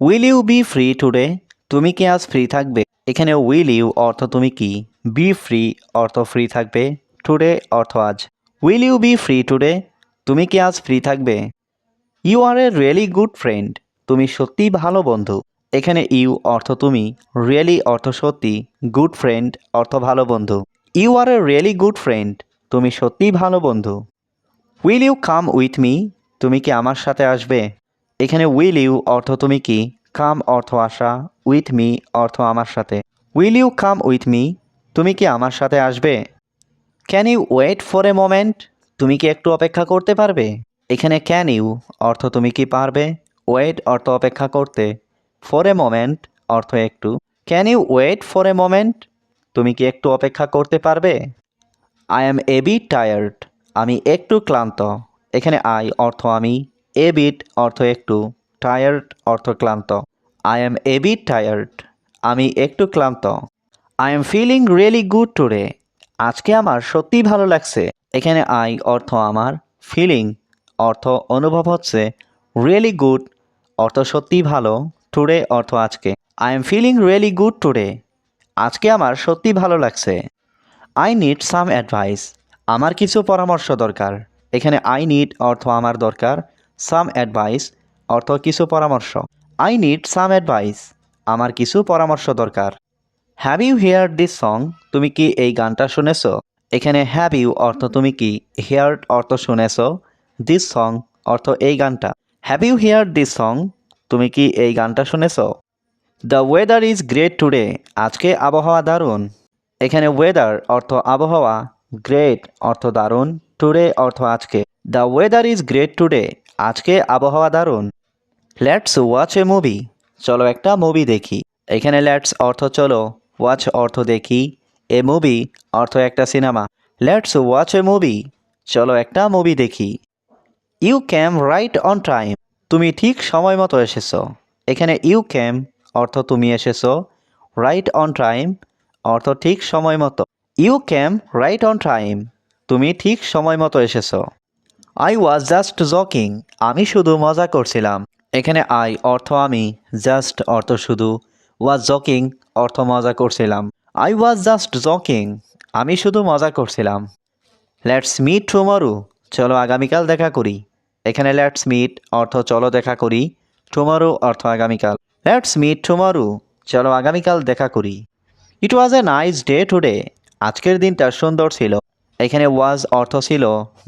Will you be free today তুমি কি আজ ফ্রি থাকবে? এখানে উইল ইউ অর্থ তুমি কি? বি ফ্রি অর্থ ফ্রি থাকবে। টুডে অর্থ আজ। Will you be free today তুমি কি আজ ফ্রি থাকবে? You are a really good friend তুমি সত্যিই ভালো বন্ধু। এখানে ইউ অর্থ তুমি। রিয়েলি অর্থ সত্যি। গুড ফ্রেন্ড অর্থ ভালো বন্ধু। You are a really good friend তুমি সত্যিই ভালো বন্ধু। Will you come with me তুমি কি আমার সাথে আসবে? এখানে উইল ইউ অর্থ তুমি কি? কাম অর্থ আসা উইথ মি অর্থ আমার সাথে। Will you come with me তুমি কি আমার সাথে আসবে? Can you wait for a moment তুমি কি একটু অপেক্ষা করতে পারবে? এখানে ক্যান ইউ অর্থ তুমি কি পারবে? ওয়েট অর্থ অপেক্ষা করতে। ফর এ মোমেন্ট অর্থ একটু। Can you wait for a moment তুমি কি একটু অপেক্ষা করতে পারবে? I am a bit tired আমি একটু ক্লান্ত। এখানে আই অর্থ আমি। এ বিট অর্থ একটু টায়ার্ড অর্থ ক্লান্ত। I am a bit tired আমি একটু ক্লান্ত। I am feeling really good today আজকে আমার সত্যিই ভালো লাগছে। এখানে আই অর্থ আমার ফিলিং অর্থ অনুভব হচ্ছে রিয়েলি গুড অর্থ সত্যিই ভালো টুডে অর্থ আজকে। I am feeling really good today আজকে আমার সত্যি ভালো লাগছে। আই নিড সাম অ্যাডভাইস আমার কিছু পরামর্শ দরকার। এখানে আই নিড অর্থ আমার দরকার সাম অ্যাডভাইস অর্থ কিছু পরামর্শ। আই নিড সাম অ্যাডভাইস আমার কিছু পরামর্শ দরকার। Have you hear this song তুমি কি এই গানটা শুনেছ? এখানে হ্যাভ ইউ অর্থ তুমি কি? হেয়ার অর্থ শুনেছ? দিস সং অর্থ এই গানটা। Have you hear this song তুমি কি এই গানটা শুনেছ? The weather is great today আজকে আবহাওয়া দারুণ। এখানে ওয়েদার অর্থ আবহাওয়া গ্রেট অর্থ দারুণ। টুডে অর্থ আজকে। The weather is great today আজকে আবহাওয়া দারুণ। লেটস ওয়াচ এ মুভি চলো একটা মুভি দেখি। এখানে লেটস অর্থ চলো ওয়াচ অর্থ দেখি। এ মুভি অর্থ একটা cinema let's watch a movie চলো একটা মুভি দেখি। You came right on time তুমি ঠিক সময় মতো এসেছ। এখানে ইউ ক্যাম অর্থ তুমি এসেছ। রাইট অন টাইম অর্থ ঠিক সময় মতো। You came right on time তুমি ঠিক সময় মতো এসেছ। আই ওয়াজ জাস্ট জকিং আমি শুধু মজা করছিলাম। এখানে আই অর্থ আমি জাস্ট অর্থ শুধু। ওয়াজ জকিং অর্থ মজা করছিলাম। আই ওয়াজ জাস্ট জকিং আমি শুধু মজা করছিলাম। লেটস মিট টুমরো চলো আগামীকাল দেখা করি। এখানে লেটস মিট অর্থ চলো দেখা করি। টুমরো অর্থ আগামীকাল। লেটস মিট টুমরো চলো আগামীকাল দেখা করি। It was a nice day today আজকের দিনটা সুন্দর ছিল। এখানে ওয়াজ অর্থ ছিল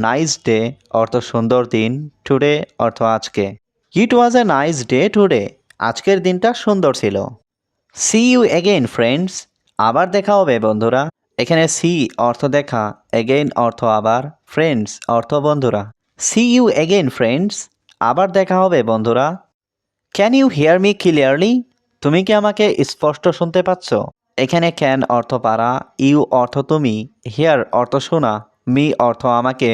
নাইস ডে অর্থ সুন্দর দিন টুডে অর্থ আজকে। It was a nice day today আজকের দিনটা সুন্দর ছিল। সি ইউ এগেইন ফ্রেন্ডস আবার দেখা হবে, বন্ধুরা। এখানে সি অর্থ দেখা এগেইন অর্থ আবার ফ্রেন্ডস অর্থ বন্ধুরা। সি ইউ এগেইন ফ্রেন্ডস আবার দেখা হবে, বন্ধুরা। Can you hear me clearly তুমি কি আমাকে স্পষ্ট শুনতে পাচ্ছ? এখানে ক্যান অর্থ পারা ইউ অর্থ তুমি হিয়ার অর্থ শোনা মি অর্থ আমাকে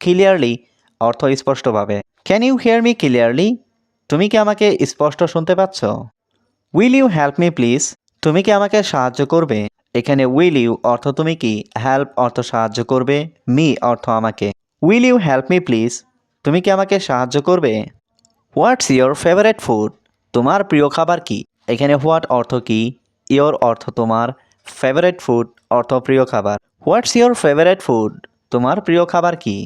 ক্লিয়ারলি অর্থ স্পষ্টভাবে। Can you hear me clearly তুমি কি আমাকে স্পষ্ট শুনতে পাচ্ছ? Will you help me please তুমি কি আমাকে সাহায্য করবে? এখানে উইল ইউ অর্থ তুমি কি? হেল্প অর্থ সাহায্য করবে মি অর্থ আমাকে। Will you help me please তুমি কি আমাকে সাহায্য করবে? হোয়াটস ইয়োর ফেভারেট ফুড তোমার প্রিয় খাবার কি? এখানে হোয়াট অর্থ কি? ইয়োর অর্থ তোমার ফেভারেট ফুড অর্থ প্রিয় খাবার। হোয়াটস ইয়োর ফেভারেট ফুড তোমার প্রিয় খাবার কি?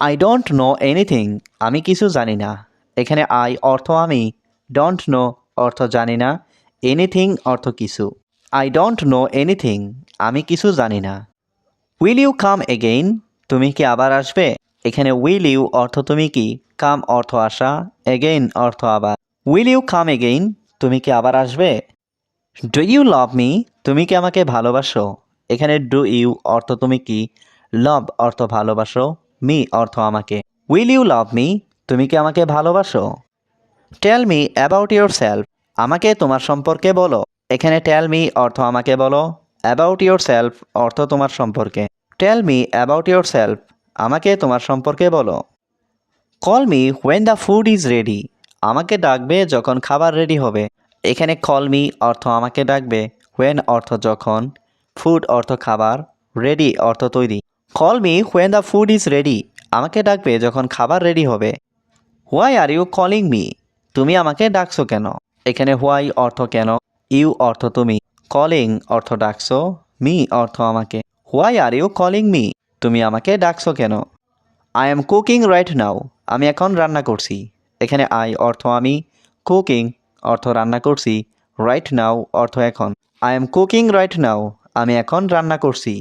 আই ডোন্ট নো এনিথিং আমি কিছু জানি না। এখানে আই অর্থ আমি। ডোন্ট নো অর্থ জানি না। এনিথিং অর্থ কিছু। আই ডোন্ট নো এনিথিং আমি কিছু জানি না। উইল ইউ কাম এগেইন তুমি কি আবার আসবে? এখানে উইল ইউ অর্থ তুমি কি? কাম অর্থ আসা। এগেইন অর্থ আবার। উইল ইউ কাম এগেইন তুমি কি আবার আসবে? ডু ইউ লাভ মি তুমি কি আমাকে ভালোবাসো? এখানে ডু ইউ অর্থ তুমি কি? লাভ অর্থ ভালোবাসো মি অর্থ আমাকে। উইল ইউ লাভ মি তুমি কি আমাকে ভালোবাসো? Tell me about yourself আমাকে তোমার সম্পর্কে বলো। এখানে টেল মি অর্থ আমাকে বলো। অ্যাবাউট ইউর সেলফ অর্থ তোমার সম্পর্কে। Tell me about yourself আমাকে তোমার সম্পর্কে বলো। Call me when the food is ready আমাকে ডাকবে যখন খাবার রেডি হবে। এখানে কল মি অর্থ আমাকে ডাকবে হোয়েন অর্থ যখন ফুড অর্থ খাবার রেডি অর্থ তৈরি। Call me when the food is ready আমাকে ডাকবে যখন খাবার রেডি হবে। Why are you calling me তুমি আমাকে ডাকছো কেন? এখানে হোয়াই অর্থ কেন? ইউ অর্থ তুমি। কলিং অর্থ ডাকছো মি অর্থ আমাকে। Why are you calling me তুমি আমাকে ডাকছো কেন? I am cooking right now আমি এখন রান্না করছি। এখানে আই অর্থ আমি কুকিং অর্থ রান্না করছি রাইট নাও অর্থ এখন। I am cooking right now আমি এখন রান্না করছি।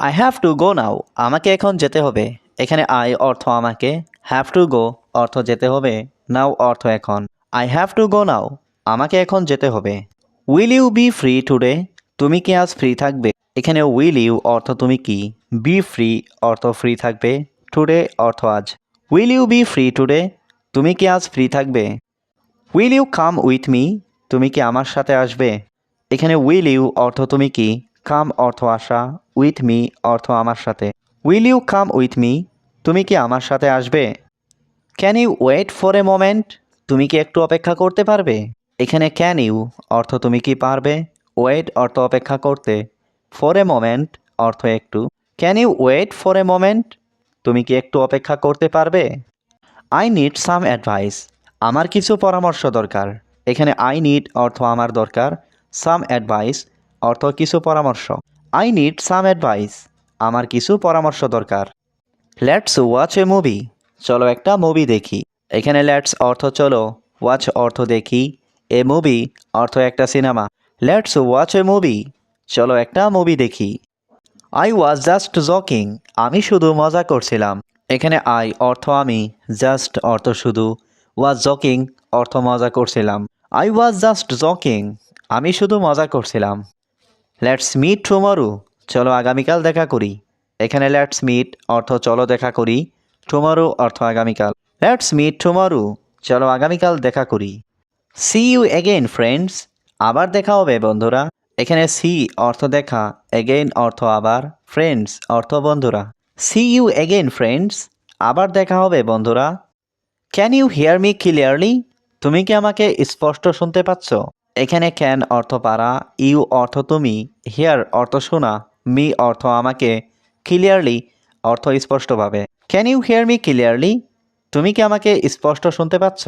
I have to go now আমাকে এখন যেতে হবে। এখানে আই অর্থ আমাকে। হ্যাভ টু গো অর্থ যেতে হবে। নাও অর্থ এখন। I have to go now আমাকে এখন যেতে হবে। Will you be free today তুমি কি আজ ফ্রি থাকবে? এখানে উইল ইউ অর্থ তুমি কি? বি ফ্রি অর্থ ফ্রি থাকবে। টুডে অর্থ আজ। Will you be free today তুমি কি আজ ফ্রি থাকবে? Will you come with me তুমি কি আমার সাথে আসবে? এখানে উইল ইউ অর্থ তুমি কি? কাম অর্থ আসা উইথ মি অর্থ আমার সাথে। Will you come with me তুমি কি আমার সাথে আসবে? Can you wait for a moment তুমি কি একটু অপেক্ষা করতে পারবে? এখানে ক্যান ইউ অর্থ তুমি কি পারবে? ওয়েট অর্থ অপেক্ষা করতে। ফর এ মোমেন্ট অর্থ একটু। Can you wait for a moment তুমি কি একটু অপেক্ষা করতে পারবে? আই নিড সাম অ্যাডভাইস আমার কিছু পরামর্শ দরকার। এখানে আই নিড অর্থ আমার দরকার। সাম অ্যাডভাইস অর্থ কিছু পরামর্শ। আই নিড সাম অ্যাডভাইস আমার কিছু পরামর্শ দরকার। লেটস ওয়াচ এ মুভি চলো একটা মুভি দেখি। এখানে লেটস অর্থ চলো ওয়াচ অর্থ দেখি। এ মুভি অর্থ একটা cinema let's watch a movie চলো একটা মুভি দেখি। আই ওয়াজ জাস্ট জকিং আমি শুধু মজা করছিলাম। এখানে আই অর্থ আমি জাস্ট অর্থ শুধু। ওয়াজ জকিং অর্থ মজা করছিলাম। আই ওয়াজ জাস্ট জকিং আমি শুধু মজা করছিলাম। লেটস মিট টুমরু চলো আগামীকাল দেখা করি। এখানে লেটস মিট অর্থ চলো দেখা করি। টুমরু অর্থ আগামীকাল। লেটস মিট টুমরু চলো আগামীকাল দেখা করি। সি ইউ এগেইন ফ্রেন্ডস আবার দেখা হবে, বন্ধুরা। এখানে সি অর্থ দেখা এগেইন অর্থ আবার ফ্রেন্ডস অর্থ বন্ধুরা। সি ইউ এগেইন ফ্রেন্ডস আবার দেখা হবে, বন্ধুরা। Can you hear me clearly তুমি কি আমাকে স্পষ্ট শুনতে পাচ্ছ? এখানে ক্যান অর্থ পারা ইউ অর্থ তুমি হিয়ার অর্থ শোনা মি অর্থ আমাকে ক্লিয়ারলি অর্থ স্পষ্টভাবে। Can you hear me clearly তুমি কি আমাকে স্পষ্ট শুনতে পাচ্ছ?